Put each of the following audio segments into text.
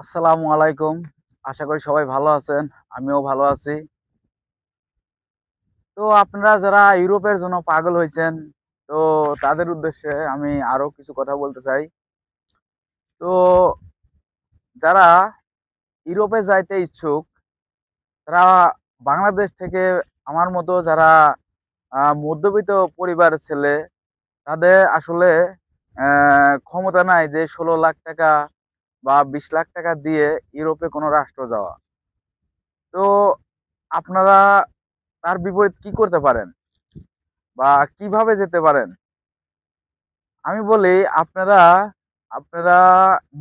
আসসালামু আলাইকুম। আশা করি সবাই ভালো আছেন, আমিও ভালো আছি। তো আপনারা যারা ইউরোপের জন্য পাগল হয়েছেন, তো তাদের উদ্দেশ্যে আমি আরও কিছু কথা বলতে চাই। তো যারা ইউরোপে যাইতে ইচ্ছুক, তারা বাংলাদেশ থেকে আমার মতো যারা মধ্যবিত্ত পরিবারের ছেলে, তাদের আসলে ক্ষমতা নাই যে ষোলো লাখ টাকা বা বিশ লাখ টাকা দিয়ে ইউরোপে কোনো রাষ্ট্র যাওয়া। তো আপনারা তার বিপরীত কি করতে পারেন? বা কীভাবে যেতে পারেন? আমি বলি, আপনারা আপনারা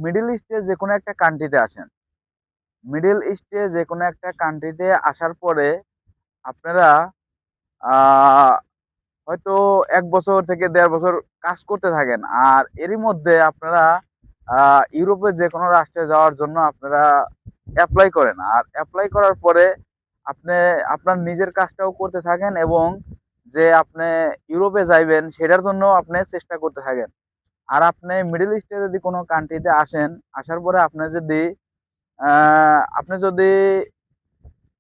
মিডিল ইস্টে যে কোনো একটা কান্ট্রিতে আসেন। মিডিল ইস্টে যে কোনো একটা কান্ট্রিতে আসার পরে আপনারা হয়তো এক বছর থেকে দেড় বছর কাজ করতে থাকেন। আর এরই মধ্যে আপনারা ইউরোপে যে কোনো রাষ্ট্রে যাওয়ার জন্য আপনারা অ্যাপ্লাই করেন। আর অ্যাপ্লাই করার পরে আপনি, আপনার নিজের কাজটাও করতে থাকেন এবং যে আপনি ইউরোপে যাইবেন, সেটার জন্য আপনি চেষ্টা করতে থাকেন। আর আপনি মিডল ইস্টে যদি কোনো কান্ট্রিতে আসেন, আসার পরে আপনি যদি আপনি যদি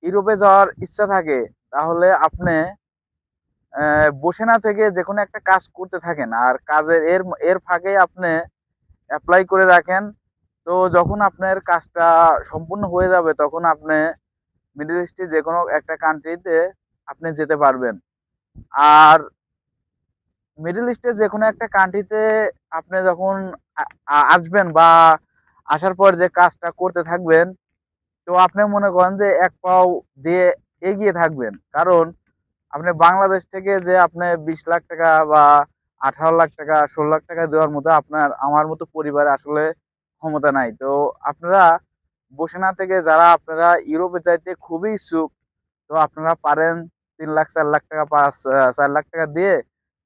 ইউরোপে যাওয়ার ইচ্ছা থাকে, তাহলে আপনি বসে না থেকে যে কোনো একটা কাজ করতে থাকেন। আর কাজের, এর এর ফাঁকে আপনি অ্যাপ্লাই করে রাখেন। তো যখন আপনার কাজটা সম্পূর্ণ হয়ে যাবে, তখন আপনি মিডল ইস্টে যে কোনো একটা কান্ট্রিতে আপনি যেতে পারবেন। আর মিডল ইস্টে যে কোনো একটা কান্ট্রিতে আপনি যখন আসবেন বা আসার পর যে কাজটা করতে থাকবেন, তো আপনি মনে করেন যে এক পাও দিয়ে এগিয়ে থাকবেন। কারণ আপনি বাংলাদেশ থেকে যে আপনি বিশ লাখ টাকা বা আঠারো লাখ টাকা, ষোলো লাখ টাকা দেওয়ার মতো আপনার, আমার মতো পরিবারে আসলে ক্ষমতা নাই। তো আপনারা বসে না থেকে যারা আপনারা ইউরোপে যাইতে খুবই ইচ্ছুক, তো আপনারা পারেন তিন লাখ, চার লাখ টাকা পাঁচ চার লাখ টাকা দিয়ে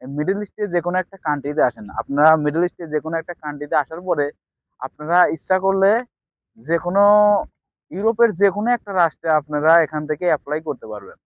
মিডল ইস্টে যে কোনো একটা কান্ট্রিতে আসেন। আপনারা মিডল ইস্টে যে কোনো একটা কান্ট্রিতে আসার পরে আপনারা ইচ্ছা করলে যে কোনো ইউরোপের যে কোনো একটা রাষ্ট্রে আপনারা এখান থেকে অ্যাপ্লাই করতে পারবেন।